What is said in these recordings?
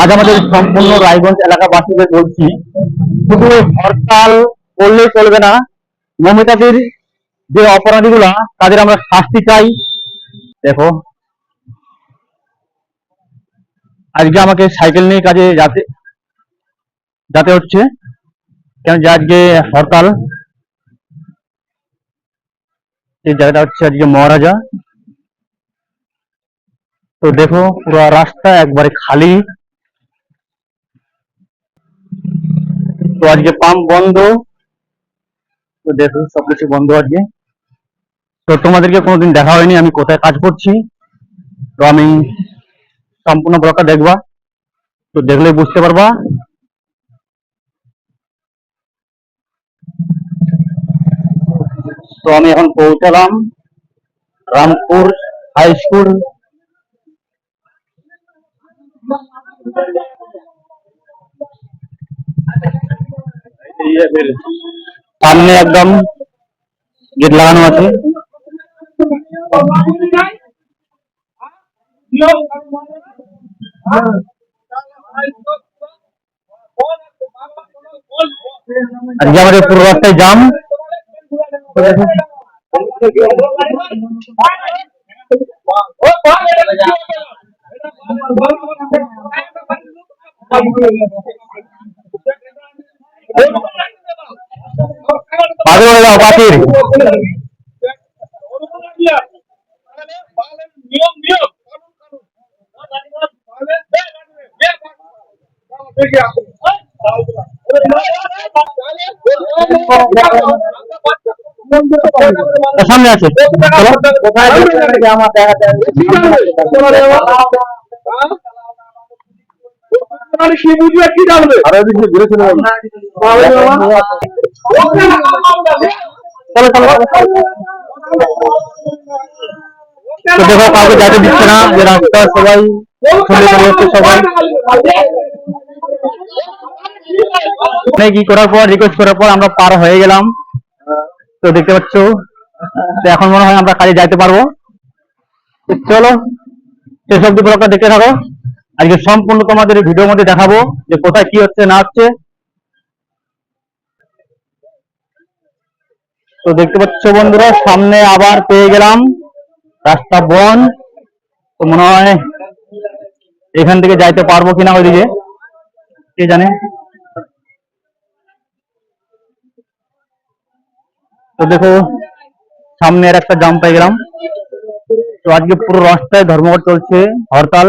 আজ আমাদের সম্পূর্ণ রায়গঞ্জ এলাকাবাসীদের বলছি, শুধু হরতাল করলে চলবে না মমিতাদির যে অপরাধীগুলা, তাদের আমরা শাস্তি চাই। দেখো, আজকে আমাকে সাইকেল নিয়ে কাজে যাতে যাতে হচ্ছে, কেন যে আজকে হরতাল, এই জায়গাটা হচ্ছে আজকে মহারাজা। তো দেখো, পুরো রাস্তা একবারে খালি। তো আজকে পাম্প বন্ধ। তো দেখো সবকিছু বন্ধ আজকে। তো তোমাদেরকে কোনোদিন দেখা হয়নি, আমি কোথায় কাজ করছি। তো আমি সম্পূর্ণ ব্লকটা দেখবা। তো দেখলে বুঝতে পারবা। তো আমি এখন পৌঁছালাম রামপুর হাই স্কুল সামনে একদম গেট লাগানো আছে আজকে আমাদের পুরো রাস্তায় জাম পাবে হয়ে যাও পাতির সামনে আছে কি বুঝবে কি জানবে? আরও বেশি ঘুরে চলে যাব। চলো চলো। দেখো কাউকে যাতে দিচ্ছে না যে রাস্তা সবাই সবাই। অনেক ই করার পর রিকোয়েস্ট করার পর আমরা পার হয়ে গেলাম। তো দেখতে পাচ্ছ তো এখন মনে হয় আমরা কাজে যাইতে পারব। চলো অব্দি ব্লগটা দেখতে থাকো। আজকে সম্পূর্ণ তোমাদের ভিডিওর মধ্যে দেখাবো যে কোথায় কি হচ্ছে, না হচ্ছে। তো দেখতে পাচ্ছ বন্ধুরা, সামনে আবার পেয়ে গেলাম রাস্তা বন। তো মনে হয় এখান থেকে যাইতে পারব কিনা ওইদিকে, কে জানে। তো দেখো, সামনে আর একটা জাম পেয়ে গেলাম। তো আজকে পুরো রাস্তায় ধর্মঘট চলছে, হরতাল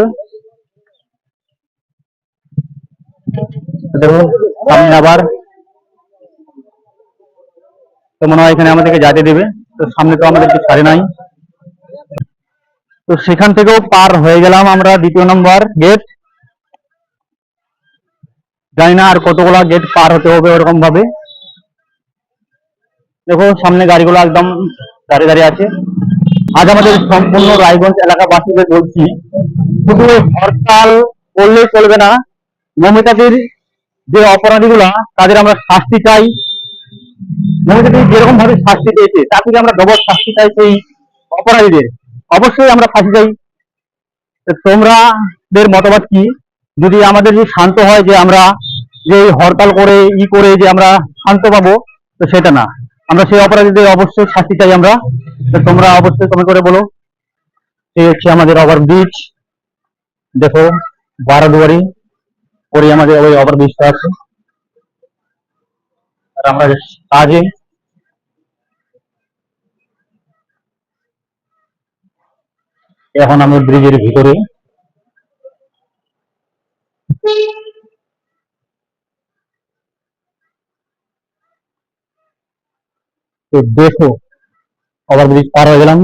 তো দেখো তো মনে হয় এখানে আমাদেরকে যেতে দেবে। তো সামনে তো আমাদেরকে ছাড়ে নাই। তো সেখান থেকেও পার হয়ে গেলাম আমরা দ্বিতীয় নম্বর গেট জানি না আর কতগুলা গেট পার হতে হবে ওরকম ভাবে দেখো সামনে গাড়িগুলো একদম দাঁড়িয়ে দাঁড়িয়ে আছে। আজ আমাদের সম্পূর্ণ রায়গঞ্জ এলাকাবাসীদের বলছি, শুধু হরতাল করলেই চলবে না। মমিতাদির যে অপরাধীগুলা, তাদের আমরা শাস্তি চাই। মমিতাদি যেরকম ভাবে শাস্তি পেয়েছে তা থেকে আমরা ডবল শাস্তি চাই সেই অপরাধীদের। অবশ্যই আমরা ফাঁসি চাই। তোমরাদের মতামত কি? যদি আমাদের যে শান্ত হয় যে আমরা যে হরতাল করে, ই করে যে আমরা শান্ত পাবো, তো সেটা না। আমরা সেই অপরাধীদের অবশ্যই শাস্তি চাই আমরা। তো তোমরা অবশ্যই কমেন্ট করে বলো। এই হচ্ছে আমাদের ওভার ব্রিজ দেখো, বারো দুয়ারি। পরে আমাদের ওই ওভার ব্রিজটা আছে। আর আমরা কাজে এখন আমি ব্রিজের ভিতরে। তো দেখো ওভার ব্রিজ পার হয়ে গেলাম।